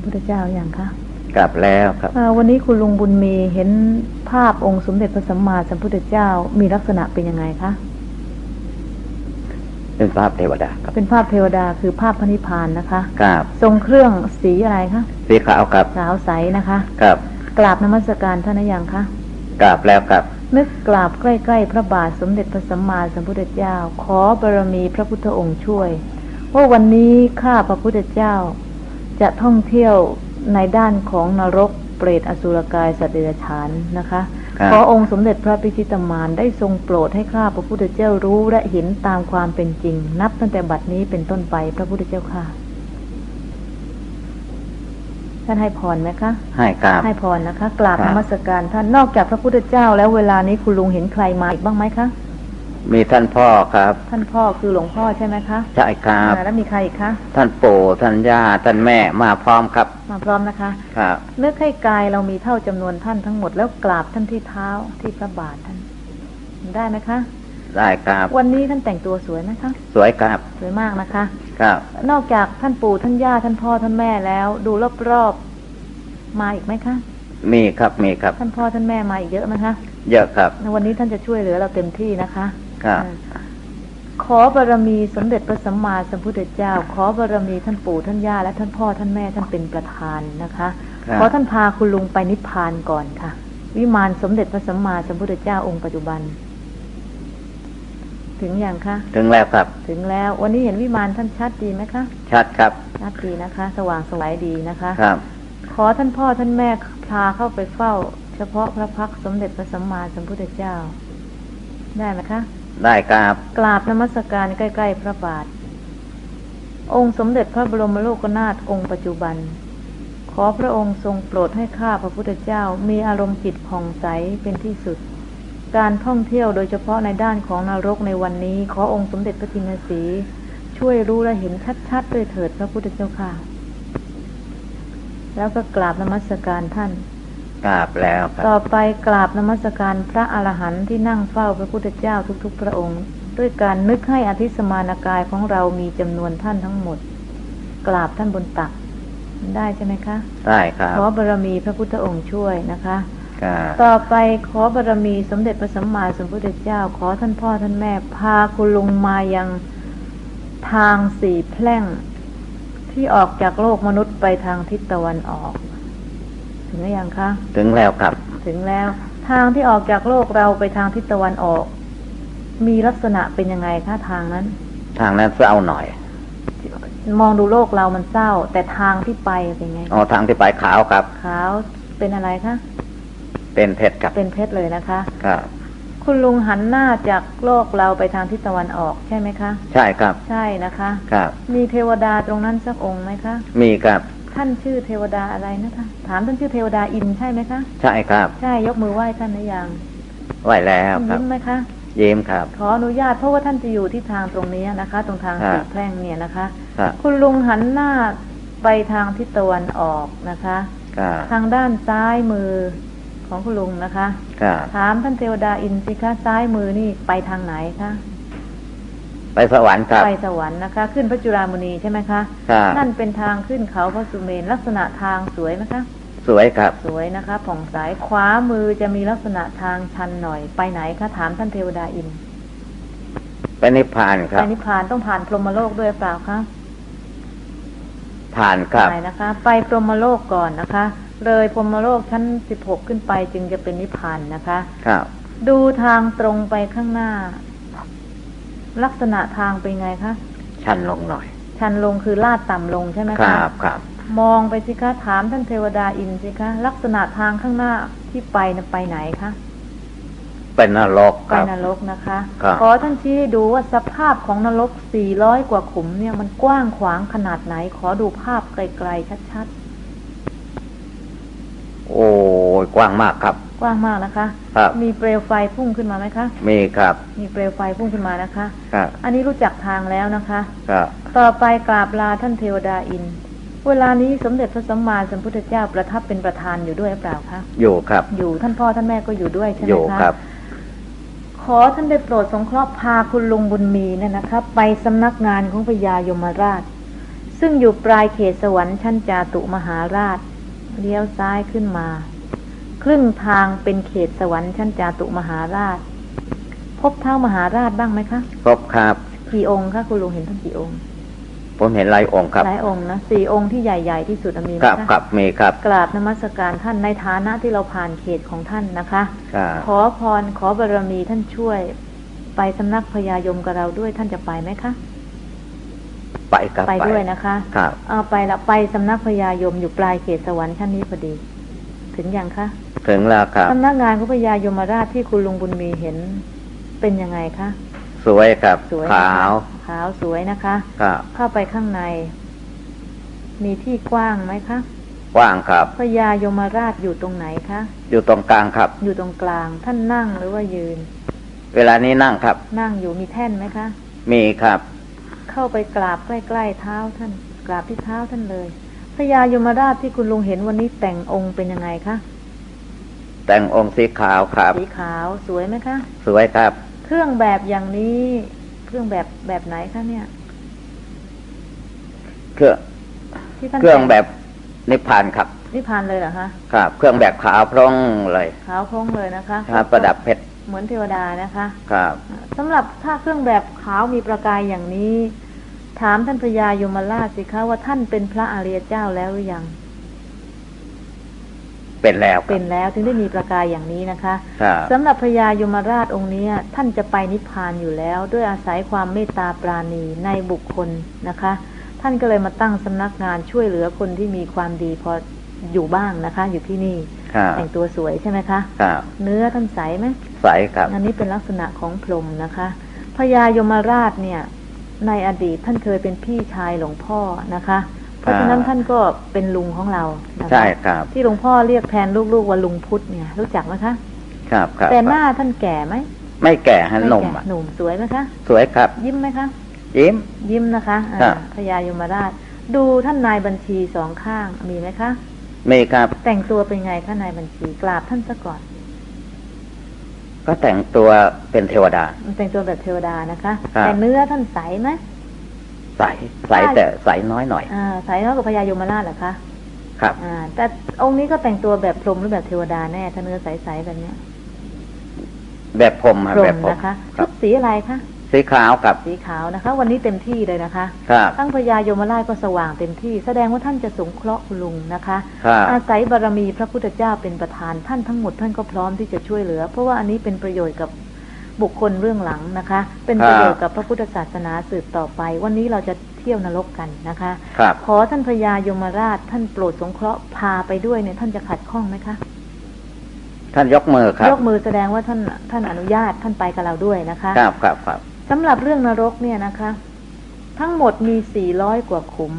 ระพุทธเจ้าอย่างคะกลับแล้วครับเอ่อวันนี้คุณลุงบุญมีเห็นภาพองค์สมเด็จพระสัมมาสัมพุทธเจ้ามีลักษณะเป็นยังไงคะเป็นภาพเทวดาครับเป็นภาพเทวดาคือภาพพระนิพพานนะคะกราบทรงเครื่องสีอะไรคะสีขาวครับขาวใสนะคะครับกราบนมัสการท่านหรือยังคะกราบแล้วครับนึกกราบใกล้ ๆ พระบาทสมเด็จพระสัมมาสัมพุทธเจ้า ขอบารมีพระพุทธองค์ช่วยว่าวันนี้ข้าพระพุทธเจ้า จะท่องเที่ยวในด้านของนรกเปรตอสุรกายสัตว์เดรัจฉานนะคะครับขอองค์สมเด็จพระพิชิตมารได้ทรงโปรดให้ข้าพระพุทธเจ้ารู้และเห็นตามความเป็นจริง นับตั้งแต่บัดนี้เป็นต้นไปพระพุทธเจ้าค่ะท่านให้พรไหมคะ ให้กราบให้พรนะคะ กราบครันบมัสการท่านนอกจากพระพุทธเจ้าแล้วเวลานี้คุณลุงเห็นใครมาอีกบ้างไหมคะ มีท่านพ่อครับ ท่านพ่อคือหลวงพ่อใช่ไหมคะใช่ครับอ่าแล้วมีใครอีกคะท่านปู่ท่านย่าท่านแม่มาพร้อมครับ มาพร้อมนะคะ ครับนึกให้กายเรามีเท่าจำนวนท่านทั้งหมดแล้วกราบท่านที่เท้าที่พระบาทท่าน ได้ไหมคะ ได้ครับ วันนี้ท่านแต่งตัวสวยไหมคะ สวยครับ สวยมากนะคะ ครับ นอกจากท่านปู่ท่านย่าท่านพ่อท่านแม่แล้ว ดูรอบๆมาอีกไหมคะมีครับมีครับ ท่านพ่อท่านแม่มาอีกเยอะไหมคะเยอะครับวันนี้ท่านจะช่วยเหลือเราเต็มที่นะคะ ครับขอบารมีสมเด็จพระสัมมาสัมพุทธเจ้า ขอบารมีท่านปู่ท่านย่าและท่านพ่อท่านแม่ท่านเป็นประธานนะคะครับขอท่านพาคุณลุงไปนิพพานก่อนค่ะ วิมานสมเด็จพระสัมมาสัมพุทธเจ้าองค์ปัจจุบัน ถึงอย่างคะถึงแล้วครับ ถึงแล้ว วันนี้เห็นวิมานท่านชัดดีไหมคะชัดครับชัดดีนะคะ สว่างสวยดีนะคะครับ ขอท่านพ่อท่านแม่พาเข้าไปเฝ้า เฉพาะพระพักตร์สมเด็จพระสัมมาสัมพุทธเจ้า ได้ไหมคะ ได้ครับกราบนมัสการใกล้ ๆ พระบาท องค์สมเด็จพระบรมโลกนาถองค์ปัจจุบัน ขอพระองค์ทรงโปรดให้ข้าพระพุทธเจ้ามีอารมณ์จิตผ่องใสเป็นที่สุด การท่องเที่ยวโดยเฉพาะในด้านของนรกในวันนี้ ขอองค์สมเด็จพระจินสี ช่วยรู้และเห็นชัดๆด้วยเถิดพระพุทธเจ้าค่ะ แล้วก็กราบนมัสการท่าน กราบแล้วครับ ต่อไปกราบนมัสการพระอรหันต์ที่นั่งเฝ้าพระพุทธเจ้าทุกๆ พระองค์ ด้วยการนึกให้อธิสมานกายของเรามีจำนวนท่านทั้งหมด กราบท่านบนตัก ได้ใช่ไหมคะได้ครับขอบารมีพระพุทธองค์ช่วยนะคะครับต่อไปขอบารมีสมเด็จพระสัมมาสัมพุทธเจ้า ขอท่านพ่อท่านแม่ พาคุณลุงมายังทางสี่แพร่ง ที่ออกจากโลกมนุษย์ไปทางทิศตะวันออก ถึงหรือยังคะ ถึงแล้วครับ ถึงแล้ว ทางที่ออกจากโลกเราไปทางทิศตะวันออก มีลักษณะเป็นยังไงคะทางนั้น ทางนั้นเศร้าหน่อย มองดูโลกเรามันเศร้า แต่ทางที่ไปเป็นไงอ๋อทางที่ไปขาวครับ ขาวเป็นอะไรคะเป็นเพชรครับเป็นเพชรเลยนะคะ ครับ คุณลุงหันหน้าจากโลกเราไปทางทิศตะวันออกใช่ไหมคะ ใช่ครับ ใช่นะคะ ครับ มีเทวดาตรงนั้นสักองค์ไหมคะ มีครับ ท่านชื่อเทวดาอะไรนะคะถามท่านชื่อเทวดาอินใช่ไหมคะใช่ครับ ใช่ยกมือไหว้ท่านหรือยังไหวแล้วครับยิ้มไหมคะยิ้มครับ ขออนุญาตเพราะว่าท่านจะอยู่ที่ทางตรงนี้นะคะ ตรงทางครับสีแพร่งเนี่ยนะคะครับคุณลุงหันหน้าไปทางทิศตะวันออกนะคะครับทางด้านซ้ายมือของคุณลุงนะคะครับถามท่านเทวดาอินสิคะซ้ายมือนี่ไปทางไหนคะ ไปสวรรค์ครับ ไปสวรรค์นะคะ ขึ้นพระจุฬามณีใช่ไหมคะครับนั่นเป็นทางขึ้นเขาพระสุเมนลักษณะทางสวยไหมคะสวยครับ สวยนะคะผ่องใสขวามือจะมีลักษณะทางชันหน่อย ไปไหนคะถามท่านเทวดาอินไปนิพพานครัไปบนิพพานต้องผ่านพรหมโลกด้วยเปล่าคะผ่านครับไปนะคะ ไปพรหมโลกก่อนนะคะ เลยพรหมโลกชั้นสิบหกขึ้นไปจึงจะเป็นนิพพานนะคะ ครับ ดูทางตรงไปข้างหน้า ลักษณะทางเป็นไงคะ ชันลงหน่อย ชันลงคือลาดต่ำลงใช่ไหมคคะรับครับ มองไปสิคะถามท่านเทวดาอินสิคะลักษณะทางข้างหน้าที่ไปนะไปไหนคะเป็นนรกไปครับนรกนะคะครับขอท่านชี้ให้ดูว่าสภาพของนรก 400 กว่าขุมเนี่ยมันกว้างขวางขนาดไหน ขอดูภาพไกลๆชัดโอ้ยกว้างมากครับๆ กว้างมากนะคะ ครับมีเปลวไฟพุ่งขึ้นมาไหมคะ มีครับมีเปลวไฟพุ่งขึ้นมานะคะ ครับอันนี้รู้จักทางแล้วนะคะ ครับต่อไปกราบลาท่านเทวดาอิน เวลานี้สมเด็จพระสัมมาสัมพุทธเจ้าประทับเป็นประธานอยู่ด้วยหรือเปล่าคะ อยู่ครับ อยู่ท่านพ่อท่านแม่ก็อยู่ด้วยใช่ไหอมยู่คะ ครับ ขอท่านได้โปรดสงเคราะห์พาคุณลุงบุญมีเนี่ยนะคะ ไปสำนักงานของพญายมราช ซึ่งอยู่ปลายเขตสวรรค์ชั้นจาตุมหาราชเลี้ยวซ้ายขึ้นมา ครึ่งทางเป็นเขตสวรรค์ชั้นจาตุมหาราช พบเท้ามหาราชบ้างไหมคะครบครับกี่องค์คะคุณลุงเห็นท่านกี่องค์ ผมเห็นหลายองค์ครับหลายองค์นะสี่องค์ที่ใหญ่ๆที่สุดมีไหมครับคะครับมีครับกราบนมัสการท่านในฐานะที่เราผ่านเขตของท่านนะคะครับขอพรขอบารมีท่านช่วย ไปสำนักพญายมกับเราด้วยท่านจะไปไหมคะไปครับไปด้วยนะคะครับเอาไปละไปสำนักพญายมอยู่ปลายเขตสวรรค์ชั้นนี้พอดี ถึงยังคะ ถึงแล้วครับสำนักงานของพญายมราชที่คุณลุงบุญมีเห็นเป็นยังไงคะ สวยครับ สวยขาว ขาวสวยนะคะครับเข้าไปข้างใน มีที่กว้างไหมคะกว้างครับพญายมราชอยู่ตรงไหนคะ อยู่ตรงกลางครับ อยู่ตรงกลาง ท่านนั่งหรือว่ายืน เวลานี้นั่งครับ นั่งอยู่มีแท่นไหมคะ มีครับ เข้าไปกราบใกล้ๆเท้าท่าน กราบที่เท้าท่านเลย พญายมราชที่คุณลุงเห็นวันนี้แต่งองค์เป็นยังไงคะแต่งองค์สีขาวครับ สีขาวสวยไหมคะ สวยครับ เครื่องแบบอย่างนี้ เครื่องแบบแบบไหนคะเนี่ย เครื่องที่ท่านเครื่องต่แบบนิพพานครับนิพพานเลยเหรอคะครับ เครื่องแบบขาวพร่องเลย ขาวโพลงเลยนะคะครับประดับเพชรเหมือนเทวดานะคะ ครับสำหรับถ้าเครื่องแบบขาวมีประกายอย่างนี้ ถามท่านพญายมราชสิคะว่าท่านเป็นพระอริยเจ้าแล้วหรือยัง เป็นแล้วครัเป็บนแล้วถึงได้มีประกายอย่างนี้นะคะครับสำหรับพญายมราชองค์เนี้ยท่านจะไปนิพพานอยู่แล้ว ด้วยอาศัยความเมตตาปราณีในบุคคลนะคะ ท่านก็เลยมาตั้งสำนักงานช่วยเหลือคนที่มีความดีพออยู่บ้างนะคะ อยู่ที่นี่ครับแต่งตัวสวยใช่ไหมคะครับเนื้อท่านใสไหมใสครับ อันนี้เป็นลักษณะของพรหมนะคะพญายมราชเนี่ย ในอดีตท่านเคยเป็นพี่ชายหลวงพ่อนะคะ เพราะฉะนั้นอ่าท่านก็เป็นลุงของเรานะคะใช่ครับ ที่หลวงพ่อเรียกแทนลูกๆว่าลุงพุทธเนี่ย รู้จักไหมคะ ครับครับแต่หน้าท่านแก่ไหมไม่แก่ฮะหนุ่มไแก่อะหนุ่มสวยไหมคะสวยครับ ยิ้มไหมคะยิ้ม ยิ้มนะคะอ่าครับพญายมราช ดูท่านนายบัญชีสองข้างมีไหมคะมีครับ แต่งตัวเป็นไงคะนายบัญชีกราบท่านซะก่อน ก็แต่งตัวเป็นเทวดา แต่งตัวแบบเทวดานะคะครับแต่เนื้อท่านใสไหมใสใสแต่ใสน้อยหน่อยอ่าใสน้อยกว่าพญายมราชเหรอคะครับ อ่า แต่องค์นี้ก็แต่งตัวแบบพรหมหรือแบบเทวดาแน่ถ้าเนื้อใสๆแบบเนี้ยแบบผมฮะพรแบหบมผมนะคะคชุรับดสีอะไรคะ สีขาวครับ สีขาวนะคะ วันนี้เต็มที่เลยนะคะ ครับทั้งพญายมราชก็สว่างเต็มที่ แสดงว่าท่านจะสงเคราะห์คุณลุงนะคะ ครับอาศัยบารมีพระพุทธเจ้าเป็นประธานท่านทั้งหมดท่านก็พร้อมที่จะช่วยเหลือ เพราะว่าอันนี้เป็นประโยชน์กับบุคคลเรื่องหลังนะคะ เป็นประโยชน์กับพระพุทธศาสนาสืบต่อไป วันนี้เราจะเที่ยวนรกกันนะคะ ครับ ขอท่านพญายมราชท่านโปรดสงเคราะห์พาไปด้วยเนี่ยท่านจะขัดข้องไหมคะ ท่านยกมือครับ ยกมือแสดงว่าท่านท่านอนุญาตท่านไปกับเราด้วยนะคะ ครับครับครับ สำหรับเรื่องนรกเนี่ยนะคะ ทั้งหมดมี 400 กว่าขุม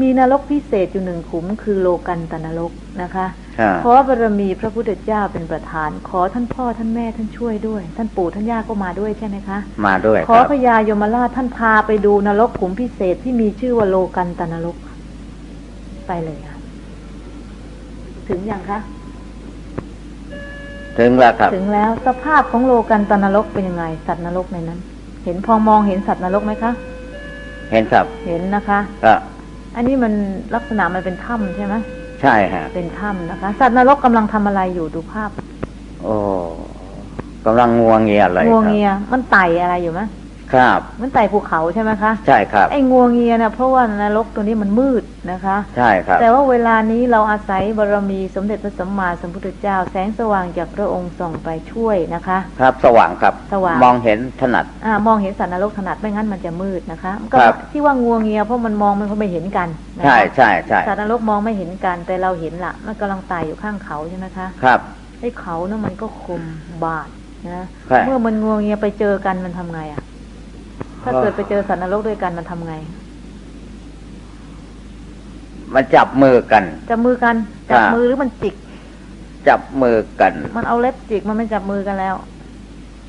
มีนรกพิเศษอยู่หนึ่งขุม คือโลกันตนรกนะคะครับขอบารมีพระพุทธเจ้าเป็นประธาน ขอท่านพ่อท่านแม่ท่านช่วยด้วย ท่านปู่ท่านย่าก็มาด้วยใช่ไหมคะ มาด้วยขคอรับพญายมราชท่านพาไปดูนรกขุมพิเศษที่มีชื่อว่าโลกันตนรก ไปเลยค่ะถึงยังคะถึงแล้วครับ ถึงแล้วสภาพของโลกันตนรกเป็นยังไง สัตว์นรกในนั้น เห็นพอมองเห็นสัตว์นรกไหมคะ เห็นครับเห็นนะคะก็อันนี้มันลักษณะมันเป็นถ้ำใช่ไหมใช่ฮะเป็นถ้ำนะคะ สัตว์นรกกำลังทำอะไรอยู่ดูภาพ โอ้กำลังงวงเงียเลยงวงครับเงียมันไต่อะไรอยู่ไหม ครับมันไต่ภูเขาใช่ไหมคะ ใช่ครับ ไอ้งวงเงียเนี่ยเพราะว่านรกตัวนี้มันมืดนะคะ ใช่ครับ แต่ว่าเวลานี้เราอาศัยบารมีสมเด็จพระสัมมาสัมพุทธเจ้า แสงสว่างจากพระองค์ส่องไปช่วยนะคะ ครับสว่างครับ สว่าง มองเห็นถนัด อ่ามองเห็นสัตว์นรกถนัดไม่งั้นมันจะมืดนะคะ ก็ครับที่ว่างวงเงียเพราะมันมองมันก็ไม่เห็นกันนะคะใช่ใช่ใช่สัตว์นรกมองไม่เห็นกันแต่เราเห็นละมันกำลังไต่อยู่ข้างเขาใช่ไหมคะ ครับ ไอ้เขานะมันก็คมบาดนะใช่เมื่อมันงวงเงียไปเจอกันมันทำไงอะ่ะ ถ้าอ๋อเกิดไปเจอสัตว์นรกด้วยกันมันทำไง มันจับมือกัน จับมือกันจับครับมือหรือมันจิก จับมือกัน มันเอาเล็บจิกมันไม่จับมือกันแล้ว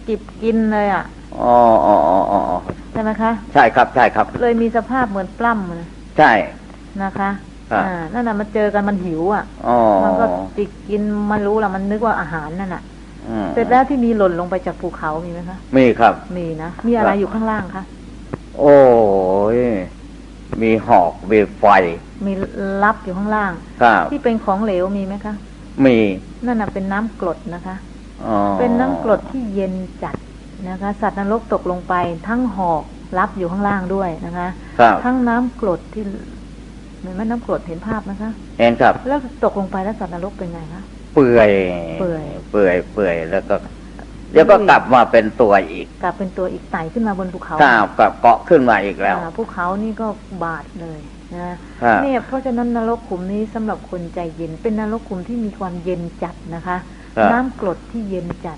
จิบกินเลยอะ่ะอ๋ออ๋ออ๋ออ๋อใช่ไหมคะ ใช่ครับ ใช่ครับ เลยมีสภาพเหมือนปล้ำเลยใช่นะคะครับอ่านั่นน่ะมันเจอกันมันหิวอะ่ะอ๋อมันก็จิกกินมันรู้ละมันนึกว่าอาหารนั่นน่ะอืม เสร็จแล้วที่มีหล่นลงไปจากภูเขามีไหมคะมีครับ มีนะมีอะไรครับอยู่ข้างล่างคะโอ้ยมีหอกมีไฟ มีลับอยู่ข้างล่างครับที่เป็นของเหลวมีไหมคะมีนั่นน่ะเป็นน้ำกรดนะคะอ๋อเป็นน้ำกรดที่เย็นจัดนะคะ สัตว์นรกตกลงไป ทั้งหอกรับอยู่ข้างล่างด้วยนะคะครับทั้งน้ำกรดที่เหมือนว่าน้ำกรดเห็นภาพนะคะเห็นครับ แล้วตกลงไปแล้วสัตว์นรกเป็นไงคะ เปื่อยเปื่อยเปื่อยเปื่อยแล้วก็ เดี๋ยวก็กลับมาเป็นตัวอีก กลับเป็นตัวอีกไต่ขึ้นมาบนภูเขาข้าวกับเกาะขึ้นมาอีกแล้วอ่าภูเขานี่ก็บาดเลยนะครับเนี่ยเพราะฉะนั้นนรกขุมนี้สำหรับคนใจเย็นเป็นนรกขุมที่มีความเย็นจัดนะคะครับน้ำกรดที่เย็นจัด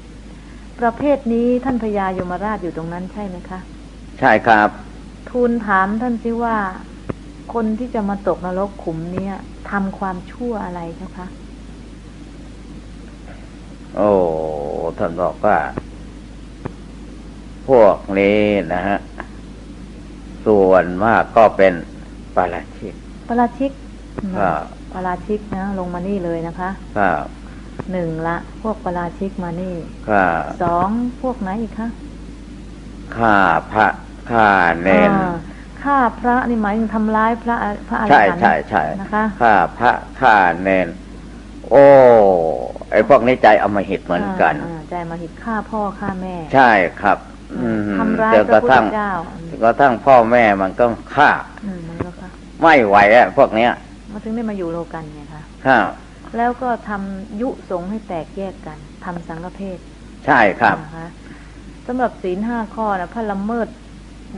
ประเภทนี้ท่านพญายมราชอยู่ตรงนั้นใช่ไหมคะ ใช่ครับ ทูลถามท่านสิว่าคนที่จะมาตกนรกขุมเนี้ยทำความชั่วอะไรเจ้าคะ โอ้ท่านบอกว่า พวกนี้นะฮะ ส่วนมากก็เป็นปาราชิกปราชิกครับปราชิกนะลงมานี่เลยนะคะครับหนึ่งละ พวกปราชิกมานี่ข้าสองพวกไหนอีกคะข้าพระข้าเนนอ่าฆ่าพระนี่หมายถึงทำร้ายพระพระอรใช่หันต์ใช่ใช่นะคะข้าพระข้าเนน โอ้ไอ้พวกนี้ใจอำมหิตเหมือนกันาาใจมาหิตฆ่าพ่อฆ่าแม่ ใช่ครับอืมทำร้ายจนพกระระพุทธทั่งเจ้าจนกระทั่งพ่อแม่มันก็ฆ่าอืมมันก็ค่ะไม่ไหวอะพวกเนี้ยมาถึงได้มาอยู่โลกันไงคะครับแล้วก็ทำยุสงฆ์ให้แตกแยกกันทำสังฆเพศใช่ครับนะคะสำหรับศีลห้าข้อนะพระละเมิด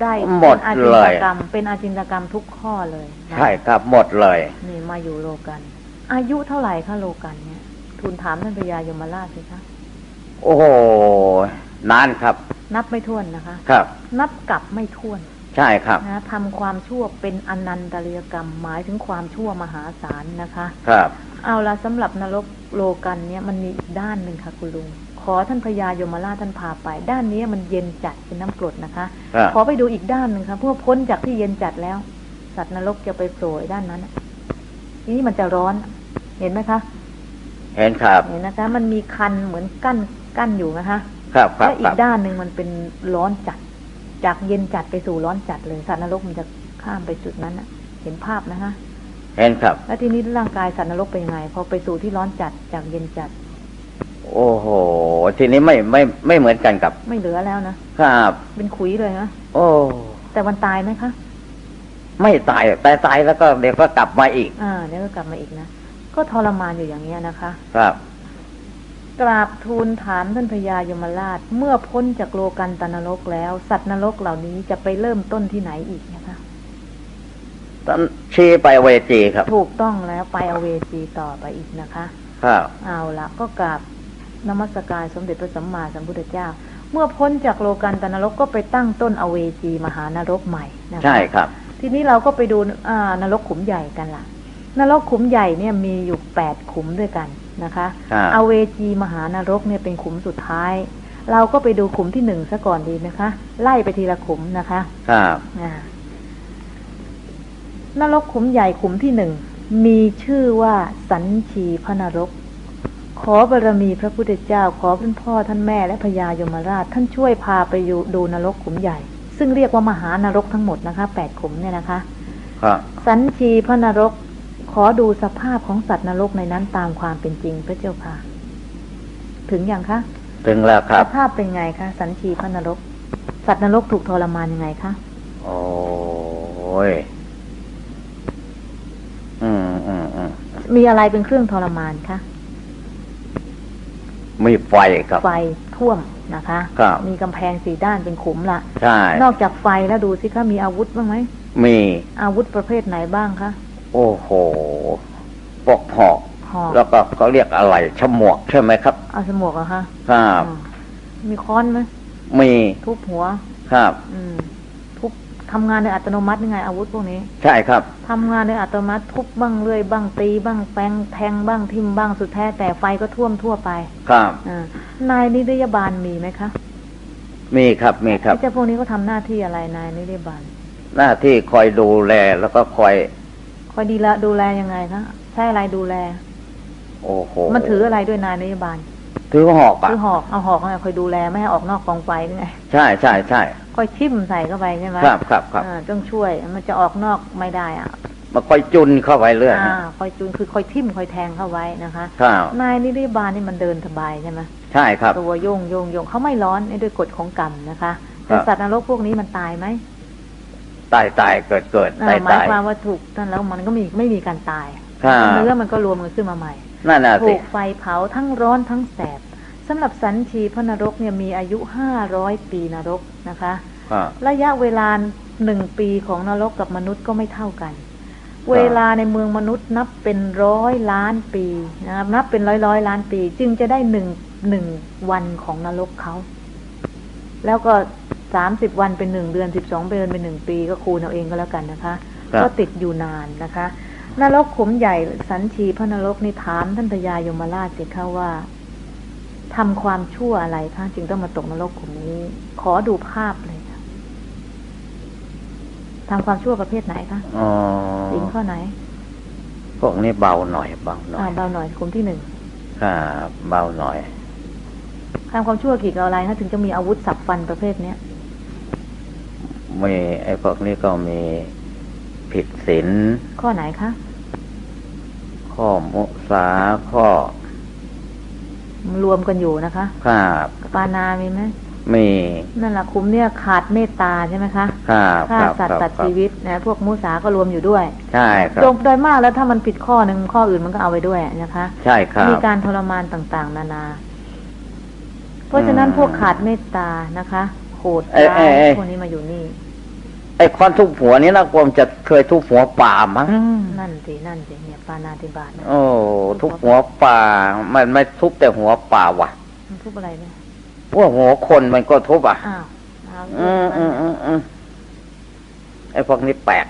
ได้หมดเป็นอาจินเลตยกรรมเป็นอาจินตกรรมทุกข้อเลยนะใช่ครับหมดเลย นี่มาอยู่โลกัน อายุเท่าไหร่คะโลกันเนี่ยทูลถามท่านพญายมราชสิคะโอ้โหนานครับ นับไม่ถ้วนนะคะ ครับ นับกลับไม่ถ้วน ใช่ครับนะทำความชั่วเป็นอนันตริยกรรมหมายถึงความชั่วมหาศาลนะคะ ครับ เอาละสำหรับนรกโลกันเนี่ยมันมีอีกด้านหนึ่งค่ะคุณลุงขอท่านพญายมราชท่านพาไป ด้านนี้มันเย็นจัดเป็นน้ำกรดนะคะครับขอไปดูอีกด้านหนึ่งค่ะเพื่อพ้นจากที่เย็นจัดแล้ว สัตว์นรกจะไปโผล่ด้านนั้น น่ะทีนี้มันจะร้อน เห็นไหมคะ เห็นครับ เห็นนะคะ มันมีคันเหมือนกั้นกั้นอยู่นะคะ ครับครัและบอีครักบด้านหนึ่งมันเป็นร้อนจัด จากเย็นจัดไปสู่ร้อนจัดเลยสัตว์นรกมันจะข้ามไปจุดนั้นน่ะเห็นภาพนะคะเห็นครับ แล้วทีนี้ร่างกายสัตว์นรกเป็นยังไงพอไปสู่ที่ร้อนจัดจากเย็นจัด โอ้โห ทีนี้ไม่ไม่ไม่เหมือนกันกับ ไม่เหลือแล้วนะครับ เป็นขุยเลยนะโอ้ แต่มันตายไหมคะ ไม่ตายแต่ตายแล้วก็เดี๋ยวก็กลับมาอีก อ่าเดี๋ยวก็กลับมาอีกนะก็ทรมานอยู่อย่างเงี้ยนะคะ ครับกราบทูลถามท่านพญายมราช เมื่อพ้นจากโลกันตนรกแล้ว สัตว์นรกเหล่านี้จะไปเริ่มต้นที่ไหนอีกนะคะตอนชี้ไปเวจีครับ ถูกต้องแล้วไปอเวจีต่อไปอีกนะคะ ครับ เอาละก็กราบนมัสการสมเด็จพระสัมมาสัมพุทธเจ้า เมื่อพ้นจากโลกันตนรกก็ไปตั้งต้นอเวจีมหานรกใหม่นะคะใช่ครับ ทีนี้เราก็ไปดูอ่านรกขุมใหญ่กันละ่ะ นรกขุมใหญ่เนี่ยมีอยู่แปดขุมด้วยกันนะคะครับอเวจีมหานรกเนี่ยเป็นขุมสุดท้าย เราก็ไปดูขุมที่หนึ่งซะก่อนดีนะคะ ไล่ไปทีละขุมนะคะ ครับอ่านรกขุมใหญ่ขุมที่หนึ่งมีชื่อว่าสันชีพระนรก ขอบารมีพระพุทธเจ้า ขอท่านพ่อท่านแม่และพญายมราช ท่านช่วยพาไปอยู่ดูนรกขุมใหญ่ ซึ่งเรียกว่ามหานรกทั้งหมดนะคะแปดขุมเนี่ยนะคะครับสันชีพระนรกขอดูสภาพของสัตว์นรกในนั้นตามความเป็นจริงพระเจ้าค่ะ ถึงอย่างคะถึงแล้วครัสบภาพเป็นไงคะสันชีพระนรก สัตว์นรกถูกทรมานยังไงคะโอ้ยอืมอืมอืมมีอะไรเป็นเครื่องทรมานคะมีไฟครับไฟท่วม นะคะครับมีกำแพงสีด้านเป็นขุมละใช่นอกจากไฟแล้วดูสิคะมีอาวุธบ้างไหมมีอาวุธประเภทไหนบ้างคะโอ้โหปกหอกหอกแล้วก็เขาเรียกอะไรฉมวกใช่ไหมครับเอาสมวกเหรอคะครับอ๋อมีค้อนไหมมีทุบหัวครับ อืม ทุบทำงานโดยอัตโนมัติยังไงอาวุธพวกนี้ ใช่ครับทำงานโดยอัตโนมัติทุบบ้างเลื่อยบ้างตีบ้างแปงแทงบ้างทิมบ้างสุดแท้แต่ไฟก็ท่วมทั่วไป ครับอ่านายนิรยาบาลมีไหมคะมีครับมีครับที่เจ้าพวกนี้เขาทำหน้าที่อะไรนายนิรยาบาลหน้าที่คอยดูแลแล้วก็คอย คอยดีละดูแลยังไงคะใช้อะไรดูแล โอ้โหมันถืออะไรด้วยนายนิรยาบาล ถือหอกอะคือหอกเอาหอกเนี่ยคอยดูแลไม่ให้ออกนอกกองไฟนี่ไงใช่ใช่ใช่คอยทิ่มใส่เข้าไปใช่ไหมครับครับครับอ่าต้องช่วยมันจะออกนอกไม่ได้อะมาคอยจุนเข้าไปเรื่อยอ่าคอยจูนคือคอยทิ่มคอยแทงเข้าไว้นะคะครับนายนิริบาลนี่มันเดินสบายใช่ไหมใช่ครับตัวโยงโยงโยงเขาไม่ร้อนไอ้ด้วยกฎของกรรมนะคะครัแต่บสัตว์นรกพวกนี้มันตายไหมตายตายเกิดเกิดอ่าตายหมายตายความว่าถูกนั่นแล้วมันก็มีไม่มีการตายครับเนื้อมันก็รวมกันขึ้นมาใหม่ นั่นน่ะถูสิกไฟเผาทั้งร้อนทั้งแสบสำหรับสันชีพระนรกเนี่ยมีอายุห้าร้อยปีนรกนะคะครับระยะเวลาหนึ่งปีของนรกกับมนุษย์ก็ไม่เท่ากัน เวลาในเมืองมนุษย์นับเป็นร้อยล้านปีนะครับนับเป็นร้อยร้อยล้านปี จึงจะได้หนึ่งหนึ่งวันของนรกเขา แล้วก็สามสิบวันเป็นหนึ่งเดือนสิบสองเดือนเป็นหนึ่งปีก็คูณเอาเองก็แล้วกันนะคะครับก็ติดอยู่นานนะคะ นรกขุมใหญ่สันชีพระนรกนี่ถามท่านพญายมราชสิคะว่าทำความชั่วอะไรคะจึงต้องมาตกนรกขุมนี้ ขอดูภาพเลยค่ะทำความชั่วประเภทไหนคะอ๋อสิงข้อไหน พวกนี้เบาหน่อยเบาหน่ออ่ายเบาหน่อยขุมที่หนึ่งครับเบาหน่อยทำความชั่วเกี่ยวกับอะไรคะถึงจะมีอาวุธสับฟันประเภทเนี้ยมีไอ้พวกนี้ก็มี ผิดศีลข้อไหนคะ ข้อมุสาข้อ รวมกันอยู่นะคะครับปานามีไหมมีนั่นแหละคุมเนี่ยขาดเมตตาใช่ไหมคะครับฆ่าครับสัตครัว์บตัดครับชีวิตนะพวกมุสาก็รวมอยู่ด้วยใช่ครับโดยโดยมากแล้วถ้ามันผิดข้อหนึ่งข้ออื่นมันก็เอาไปด้วยนะคะ ใช่ครับมีการทรมานต่างๆ นานา เพราะฉะนั้นอืมพวกขาดเมตตานะคะโหดเอ้ยร้าเอ้ยเอ้ยยพวกนี้มาอยู่นี่ ไอ้คอนทุบหัวนี้นะกวมจะเคยทุบหัวป่ามั้งนั่นสินั่นสิเนี่ยปานาติบาตนะโอ้ทุบหัวป่า มันไม่ทุบแต่หัวป่าว่ะมันทุบอะไรเนี่ยว่าหัวคนมันก็ทุบอะอ้าวเอาอืมอืมอืมอืมไอ้พวกนี้แปลก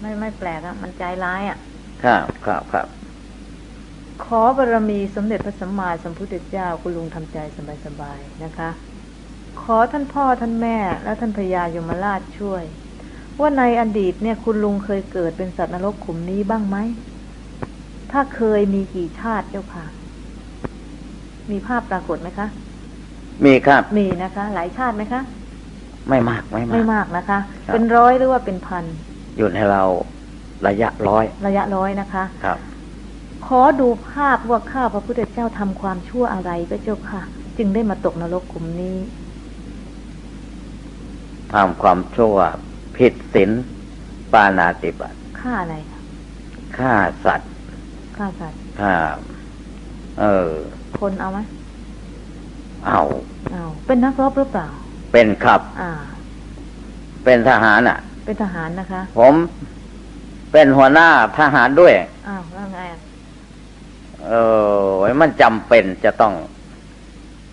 ไม่ไม่แปลกอะมันใจร้ายอะครับครับครับขอบารมีสมเด็จพระสัมมาสัมพุทธเจ้าคุณลุงทำใจสบายๆนะคะ ขอท่านพ่อท่านแม่ และท่านพญายมราชช่วย ว่าในอดีตเนี่ยคุณลุงเคยเกิดเป็นสัตว์นรกขุมนี้บ้างไหม ถ้าเคยมีกี่ชาติเจ้าค่ะ มีภาพปรากฏไหมคะ มีครับ มีนะคะ หลายชาติไหมคะ ไม่มากไม่มาก ไม่มากนะคะครับเป็นร้อยหรือว่าเป็นพัน อยู่ในเราระยะร้อย ระยะร้อยนะคะ ครับ ขอดูภาพว่าข้าพระพุทธเจ้าทำความชั่วอะไรก็เจ้าค่ะ จึงได้มาตกนรกขุมนี้ทำความชั่ว ผิดศีลปานาติบัติฆ่าอะไรคะฆ่าสัตว์ฆ่าสัตว์ฆ่าเออ คนเอาไหมเอาเอา เป็นนักรบหรือเปล่า เป็นครับ อ่า เป็นทหารอะ เป็นทหารนะคะ ผมเป็นหัวหน้าทหารด้วย อ้าวแล้วไงอะเออมันจำเป็นจะต้อง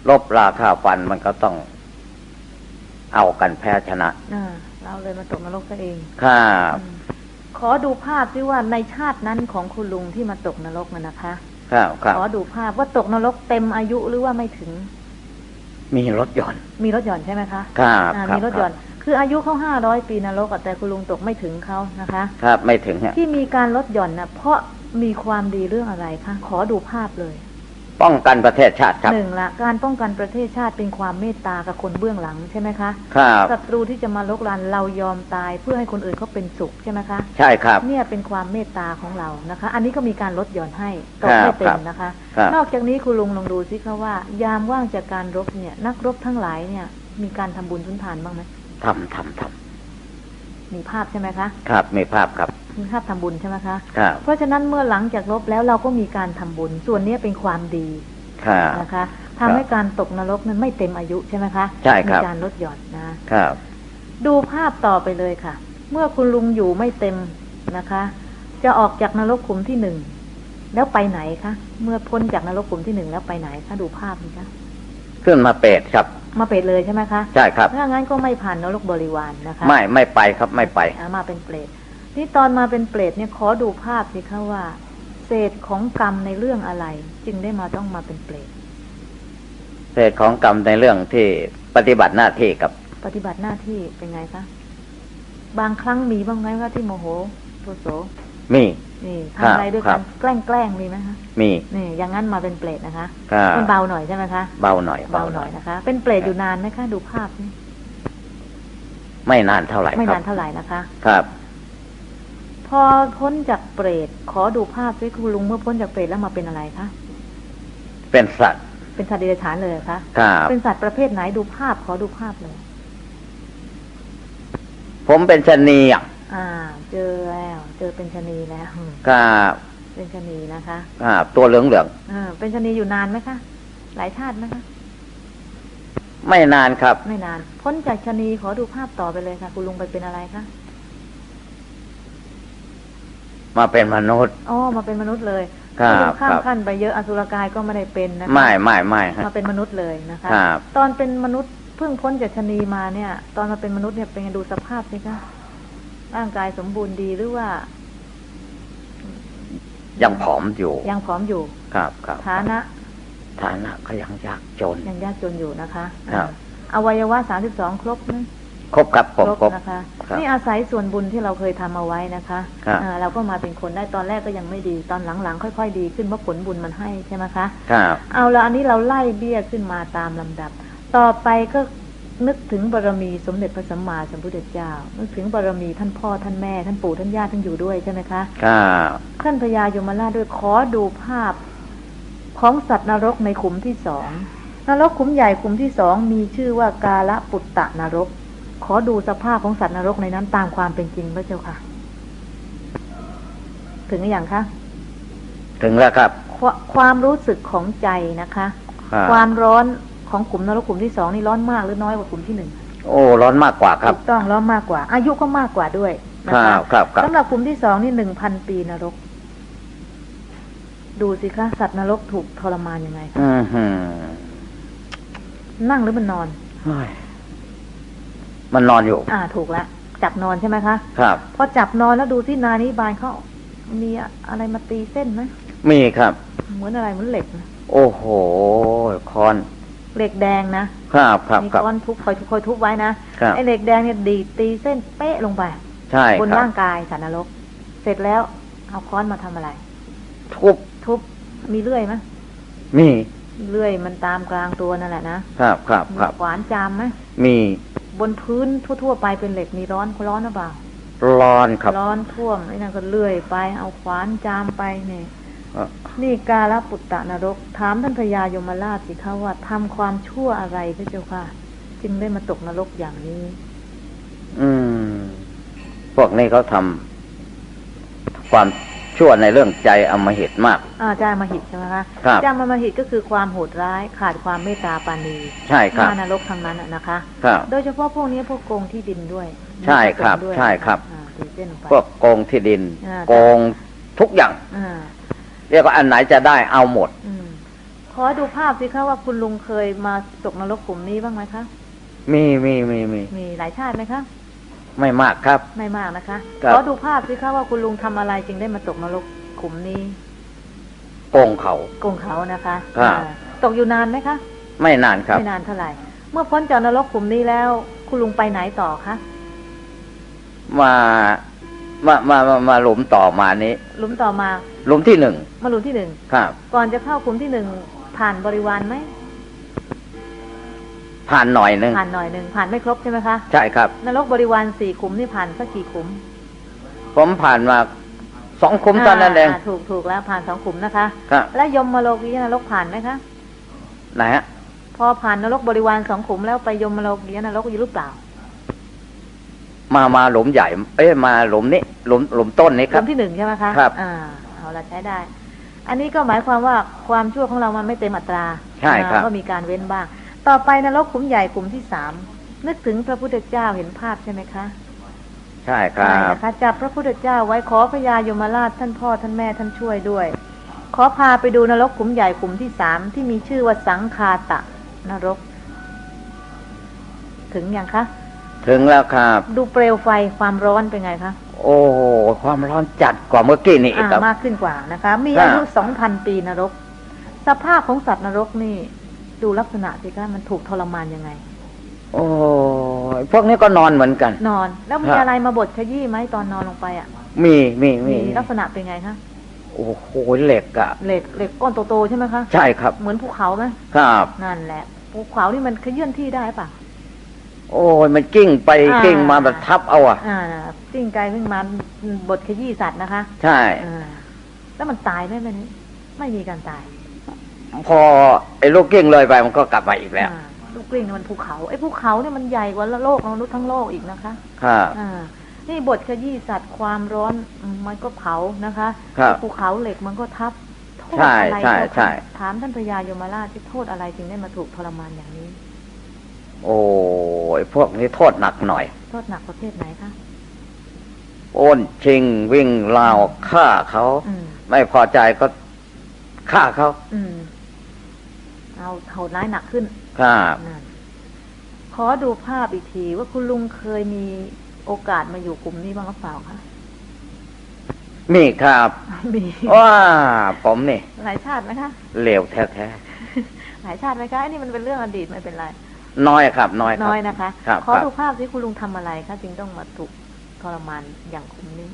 ลบราคาฟันมันก็ต้องเอากันแพ้ชนะอ่า เราเลยมาตกนรกซะเอง ครับอืมขอดูภาพที่ว่าในชาตินั้นของคุณลุงที่มาตกนรกน่ะนะคะ ครับครับขอดูภาพว่าตกนรกเต็มอายุหรือว่าไม่ถึง มีรถยนต์ มีรถหย่อนใช่ไหมคะ ครับอ่าครับมีรถหย่อนคืออายุเขาห้าร้อยปีนรกอะแต่คุณลุงตกไม่ถึงเขานะคะ ครับไม่ถึงฮะที่มีการลดหย่อนนะเพราะมีความดีเรื่องอะไรคะขอดูภาพเลย ป้องกันประเทศชาติครับหนึ่งละการป้องกันประเทศชาติเป็นความเมตตากับคนเบื้องหลังใช่ไหมคะครับศัตรูที่จะมาลกลานเรายอมตายเพื่อให้คนอื่นเขาเป็นสุขใช่ไหมคะ ใช่ครับ เนี่ยเป็นความเมตตาของเรานะคะ อันนี้ก็มีการลดหย่อนให้ตคกรับไม่เต็ครัมบนะคะครับนอกจากนี้คุณลุงลองดูสิคะว่า ยามว่างจากการรบเนี่ย นักรบทั้งหลายเนี่ย มีการทำบุญทุนทานบ้างไหมทำทำท มีภาพใช่ไหมคะำครับมีภาพครับมีภาพทำบุญใช่ไหมคะครับเพราะฉะนั้นเมื่อหลังจากรบแล้วเราก็มีการทำบุญ ส่วนนี้เป็นความดีครับนะคะทำให้การตกนรกนั้นไม่เต็มอายุใช่ไหมคะใช่ครับมีการลดหย่อนนะครับ ดูภาพต่อไปเลยค่ะ เมื่อคุณลุงอยู่ไม่เต็มนะคะ จะออกจากนรกขุมที่หนึ่งแล้วไปไหนคะเมื่อพ้นจากนรกขุมที่หนึ่งแล้วไปไหนคะดูภาพนี้คะขึ้นมาเปรตครับ มาเป็ดเลยใช่ไหมคะใช่ครับถ้างั้นก็ไม่ผ่านนรกบริวารนะคะ ไม่ไม่ไปครับไม่ไปอ่ามาเป็นเปรตนี่ตอนมาเป็นเปรตเนี่ยขอดูภาพสิคะว่า เศษของกรรมในเรื่องอะไร จึงได้มาต้องมาเป็นเปรตเศษของกรรมในเรื่องที่ปฏิบัติหน้าที่กับ ปฏิบัติหน้าที่เป็นไงคะบางครั้งมีบ้างไหมว่าที่โมโหโทโส มีนี่ครับทำอะไรด้วยครักันบแกล้งแกล้งมีไหมคะมีนี่อย่างนั้นมาเป็นเปรตนะคะก็มันเบาหน่อยใช่ไหมคะเบาหน่อยเบาหน่อยนะคะ เป็นเปรตอยู่นานไหมคะดูภาพนี่ไม่นานเท่าไหร่ไม่ครันาบนเท่าไหร่นะคะ ครับ พอพ้นจากเปรตขอดูภาพสิคุณลุงเมื่อพ้นจากเปรตแล้วมาเป็นอะไรคะเป็นสัตว์ เป็นสัตว์เดรัจฉานเลยเหรอคะครับเป็นสัตว์ประเภทไหนดูภาพขอดูภาพเลย ผมเป็นชะนีอะ อ่า เจอแล้ว เจอเป็นชะนีแล้วอืมครับเป็นชะนีนะคะครับตัวเหลืองเหลืองเออเป็นชะนีอยู่นานไหมคะหลายชาติไหมคะๆไม่นานครับ ไม่นาน พ้นจากชะนีขอดูภาพต่อไปเลยค่ะ คุณลุงไปเป็นอะไรคะมาเป็นมนุษย์อ๋อมาเป็นมนุษย์เลยครับณลุงข้ามครับขั้นไปเยอะอสุรกายก็ไม่ได้เป็นนะคะไม่ไม่ไม่ฮะมาเป็นมนุษย์เลยนะคะครับตอนเป็นมนุษย์เพิ่งพ้นจากชะนีมาเนี่ย ตอนมาเป็นมนุษย์เนี่ยเป็นไงดูสภาพสิคะ ร่างกายสมบูรณ์ดีหรือว่า ยังผอมอยู่ ยังผอมอยู่ ครับครับฐานะ ฐานะก็ยังยากจน ยังยากจนอยู่นะคะครับอ่าอวัยวะสามสิบสองครบไหมครบครับผมครบนะคะครับนี่อาศัยส่วนบุญที่เราเคยทำเอาไว้นะคะครับอ่าเราก็มาเป็นคนได้ตอนแรกก็ยังไม่ดี ตอนหลังๆ ค่อย ๆ ดีขึ้นเพราะผลบุญมันให้ใช่ไหมคะ ครับ เอาละอันนี้เราไล่เบี้ยขึ้นมาตามลำดับ ต่อไปก็ นึกถึงบารมีสมเด็จพระสัมมาสัมพุทธเจ้า นึกถึงบารมีท่านพ่อท่านแม่ท่านปู่ท่านย่าท่านอยู่ด้วยใช่ไหมคะครับท่านพญายมราชด้วยขอดูภาพของสัตว์นรกในขุมที่สองนรกขุมใหญ่ขุมที่สองมีชื่อว่ากาละปุตตะนรก ขอดูสภาพของสัตว์นรกในนั้นตามความเป็นจริงพระเจ้าค่ะ ถึงหรือยังคะถึงแล้วครับควความรู้สึกของใจนะคะครับความร้อน ของขุมนรกขุมที่สองนี่ร้อนมากหรือน้อยกว่าขุมที่หนึ่งโอ้ร้อนมากกว่าครับถูกต้องร้อนมากกว่า อายุก็มากกว่าด้วยนะครัคะบครับครับสำหรับขุมที่สองนี่หนึ่งพันปีนรก ดูสิคะสัตว์นรกถูกทรมานยังไงคะอือหือนั่งหรือมันนอนเฮ้ยมันนอนอยู่ อ่า ถูกแล้วจับนอนใช่ไหมคะครับพอจับนอนแล้วดูที่นานี้บานเขามีอะไรมาตีเส้นไหมมีครับ เหมือนอะไรเหมือนเหล็กนะโอ้โหคอน เหล็กแดงนะครับครับมีครับ ก้อนทุบคอยทุบคอยทุบไว้นะครับ ไอ้เหล็กแดงเนี่ยดีดตีเส้นเป๊ะลงไป ใช่บนครับร่างกายสัตว์นรก เสร็จแล้วเอาค้อนมาทำอะไร ทุบทุบมีเลื่อยไหมมีเลื่อยมันตามกลางตัวนั่นแหละนะครับครับมีครับขวานจามไหมมีบนพื้นทั่วๆไปเป็นเหล็กมีร้อนร้อนหรือเปล่า ร้อนครับ ร้อนท่วมไอ้นั่นก็เลื่อยไปเอาขวานจามไปเนี่ยเอ่อ นี่กาลปุตตะนรก ถามท่านพญายมราชสิคะว่าทำความชั่วอะไรพระเจ้าค่ะ จึงได้มาตกนรกอย่างนี้ อืม พวกนี้เขาทำความชั่วในเรื่องใจอำมหิตมากอาจารย์มหิตใช่ไหมคะครับจามมหิตก็คือความโหดร้ายขาดความเมตตาปราณีใช่ครับมานรกทั้งนั้นน่ะนะคะครับโดยเฉพาะพวกนี้พวกโกงที่ดินด้วย ใช่ครับมีพวกโกงด้วยใช่ครับอ่าตีเส้นลงไปพวกโกงที่ดินอ่าโกงทุกอย่างอ่า เรียกว่าอันไหนจะได้เอาหมดอืมขอดูภาพสิคะว่าคุณลุงเคยมาตกนรกกลุ่มนี้บ้างไหมคะ มีมีมีมีมีหลายชาติไหมคะ ไม่มากครับ ไม่มากนะคะครับขอดูภาพสิคะว่าคุณลุงทำอะไรจึงได้มาตกนรกขุมนี้โกงเขาโกงเขานะคะครับอ่าตกอยู่นานไหมคะ ไม่นานครับ ไม่นานเท่าไหร่ เมื่อพ้นจากนรกขุมนี้แล้ว คุณลุงไปไหนต่อคะ มา มามามามาหลุมต่อมานี้ หลุมต่อมา หลุมที่หนึ่งมาหลุมที่หนึ่งครับ ก่อนจะเข้าขุมที่หนึ่งผ่านบริวารไหมผ่านหน่อยหนึ่งผ่านหน่อยหนึ่งผ่านไม่ครบใช่ไหมคะใช่ครับนรกบริวารสี่ขุมนี่ผ่านสักกี่ขุม ผมผ่านมาสองคุ้มตอนนั้นเองาถูกถูกแล้วผ่านสองขุมนะคะครับและยมมาโลกียนรกผ่านไหมคะไหนฮะพอผ่านนรกบริวารสองขุมแล้วไปยมมาโลกียนรกอยู่หรือเปล่า มามาหลุมใหญ่ เอ้ยมาหลุมนี้หลุมหลุมต้นนี้กครัลุ่บมที่หนึ่งใช่ไหมคะครับ อ่าเอาละใช้ได้ อันนี้ก็หมายความว่าความชั่วของเรามันไม่เต็มอัตราใช่ครับ อ่าก็มีการเว้นบ้าง ต่อไปนรกขุมใหญ่ขุมที่สามนึกถึงพระพุทธเจ้าเห็นภาพใช่ไหมคะใช่ครัใช่บ นะคะจับพระพุทธเจ้าไว้ขอพญายมราชท่านพ่อท่านแม่ท่านช่วยด้วย ขอพาไปดูนรกขุมใหญ่ขุมที่สามที่มีชื่อว่าสังคาตะนรก ถึงยังคะ ถึงแล้วครับ ดูเปลวไฟความร้อนเป็นไงคะ โอ้โหความร้อนจัดกว่าเมื่อกี้นี่อีกอ่าครับมากขึ้นกว่านะคะ มีครับอายุสองพันปีนรก สภาพของสัตว์นรกนี่ ดูลักษณะสิคะมันถูกทรมานยังไง โอ้ยพวกนี้ก็นอนเหมือนกัน นอน แล้วมีครับอะไรมาบดขยี้ไหมตอนนอนลงไปอะ มีมีมีลักษณะเป็นไงคะโอ้โหเหล็กอะเหล็กเหล็กก้อนโตๆใช่ไหมคะใช่ครับ เหมือนภูเขาไหมครับนั่นแหละภูเขานี่มันเคลื่อนที่ได้ปะ โอ้ยมันกิ้งไปอ่ากิ้งมาแบบทับเอาอะอ่าจิ้งไกลขึ้นมาบทขยี้สัตว์นะคะ ใช่อ่าแล้วมันตายไหมแบบนี้ไม่มีการตาย พอไอ้ลูกกิ้งเลยไปมันก็กลับมาอีกแล้วอ่าลูกกลิ้งเนี่ยมันภูเขาไอ้ภูเขาเนี่ยมันใหญ่กว่าโลกมนุษย์ทั้งโลกอีกนะคะครับอ่านี่บทขยี้สัตว์ความร้อนอืมมันก็เผานะคะครับภูเขาเหล็กมันก็ทับโทษใช่อะไรใช่เจ้าคะใช่ถามท่านพญายมราชที่โทษอะไรจึงได้มาถูกทรมานอย่างนี้ โอ้ยพวกนี้โทษหนักหน่อย โทษหนักประเภทไหนคะโอนชิงวิ่งราวฆ่าเขาอืมไม่พอใจก็ฆ่าเขาอืมเอาโหดร้ายหนักขึ้นครับนั่นขอดูภาพอีกทีว่าคุณลุงเคยมีโอกาสมาอยู่กลุ่มนี้บ้างหรือเปล่าคะมีครับมีว่าผมนี่ หลายชาติไหมคะเลวแท้หลายชาติไหมคะอันนี้มันเป็นเรื่องอดีตไม่เป็นไรๆ น้อยครับ น้อยครับน้อยนะคะครับขอครับดูภาพที่คุณลุงทำอะไรคะจึงต้องมาถูกทรมานอย่างคุมนี้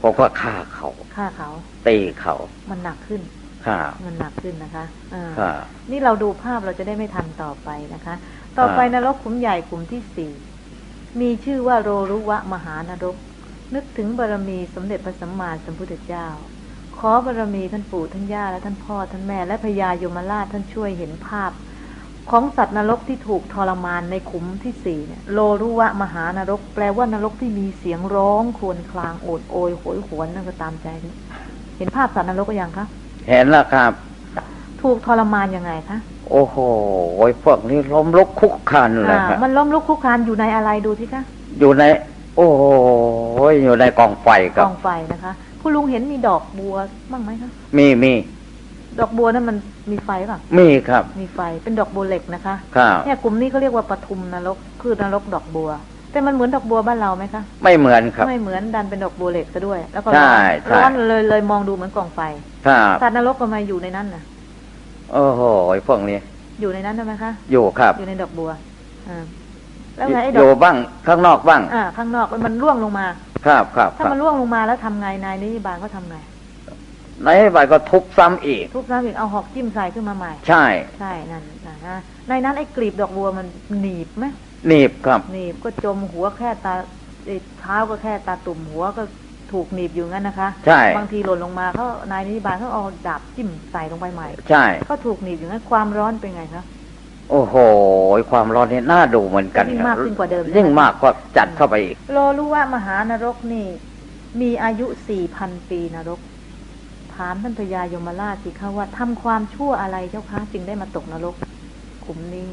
ผมก็ฆ่าเขาฆ่าเขาตีเขามันหนักขึ้นครับมันหนักขึ้นนะคะอ่าครับนี่เราดูภาพเราจะได้ไม่ทันต่อไปนะคะ ต่อไปนรกขุมใหญ่ขุมที่สี่มีชื่อว่าโรรุวะมหานรก นึกถึงบารมีสมเด็จพระสัมมาสัมพุทธเจ้า ขอบารมีท่านปู่ท่านย่าและท่านพ่อท่านแม่และพญายมราชท่านช่วยเห็นภาพ ของสัตว์นรกที่ถูกทรมานในขุมที่สี่เนี่ยโลรุวะมหานรก แปลว่านรกที่มีเสียงร้องครวญครางโอดโอยโหยหวนนั่นก็ตามใจนี่เห็นภาพสัตว์นรกก็ยังคะเห็นแล้วครับ ถูกทรมานยังไงคะโอ้โหพวกนี้ล้มลุกคุกคานเลยอ่าครับมันล้มลุกคลุกคลานอยู่ในอะไรดูสิคะอยู่ใน โอ้โหอยู่ในกองไฟคกรับองไฟนะคะคุณลุงเห็นมีดอกบัวบ้างไหมคะมีมี ดอกบัวนั้นมันมีไฟป่ะ มีครับ มีไฟเป็นดอกบัวเหล็กนะคะครับเนี่ยกลุ่มนี้เขาเรียกว่าปทุมนรก คือนรกดอกบัว แต่มันเหมือนดอกบัวบ้านเราไหมคะไม่เหมือนครับ ไม่เหมือนดันเป็นดอกบัวเหล็กซะด้วย แล้วก็ใช่ร้อนใช่ร้อนเลยเลยมองดูเหมือนกองไฟครับสัตว์นรกก็มาอยู่ในนั้นนะโอ้โหพวกนี้ อยู่ในนั้นใช่ไหมคะ อยู่ครับ อยู่ในดอกบัวอ่าแล้วไงไอ้อดอยู่กบ้างข้างนอกบ้าง อ่า ข้างนอกมันร่วงลงมา ครับครับคถ้ารับมันร่วงลงมาแล้วทำไงนายนิบาลก็ทำไง ในใบก็ทุบซ้ำอีก ทุบน้ำอีกเอาหอกจิ้มใส่ขึ้นมาใหม่ ใช่ ใช่นั่นนะฮะในนั้นไอ้กลีบดอกบัวมันหนีบไหมหนีบครับหนีบก็จมหัวแค่ตาเอ้ยเท้าก็แค่ตาตุ่มหัวก็ถูกหนีบอยู่งั้นนะคะ ใช่ บางทีหล่นลงมาเขานายนิบาลเขาเอาดาบจิ้มใส่ลงไปใหม่ ใช่ก็ถูกหนีบอยู่งั้นความร้อนเป็นไงคะโอ้โห ความร้อนนี่น่าดูเหมือนกันยิ่งมากขึ้นกว่าเดิม ยิ่งมากก็จัดเข้าไปอีกโลรู้ว่ามหานรกนี่ มีอายุสี่พันปีนรกถามท่านพญายมราชสิคะว่าทำความชั่วอะไรเจ้าคะจึงได้มาตกนรกขุมนี้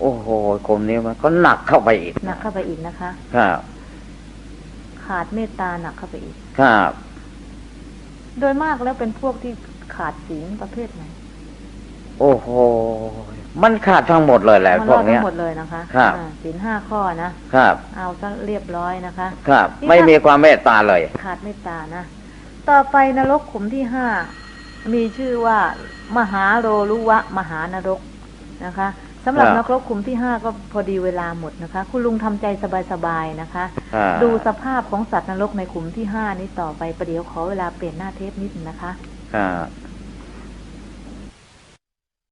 โอ้โหกรมนี้มันก็หนักเข้าไปอีกหนักเข้าไปอีกนะคะ ครับ ขาดเมตตาหนักเข้าไปอีก ครับ โดยมากแล้วเป็นพวกที่ขาดศีลประเภทไหนโอ้โห มันขาดทั้งหมดเลยแหละมันพรวอกดเนี้ทั้ยงหมดเลยนะคะครับอ่าศีลห้าข้อนะครับ เอาซะเรียบร้อยนะคะ ครับนี่ไม่ถ้ามีมีความเมตตาเลย ขาดเมตตานะ ต่อไปนรกขุมที่ห้ามีชื่อว่า มหาโรรุวะ มหานรกนะคะสำหรับครับนรกขุมที่ห้าก็พอดีเวลาหมดนะคะ คุณลุงทำใจสบายๆนะคะอ่าดูสภาพของสัตว์นรกในขุมที่ห้านี้ต่อไปประเดี๋ยวขอเวลาเปลี่ยนหน้าเทปนิดนึงนะคะครับ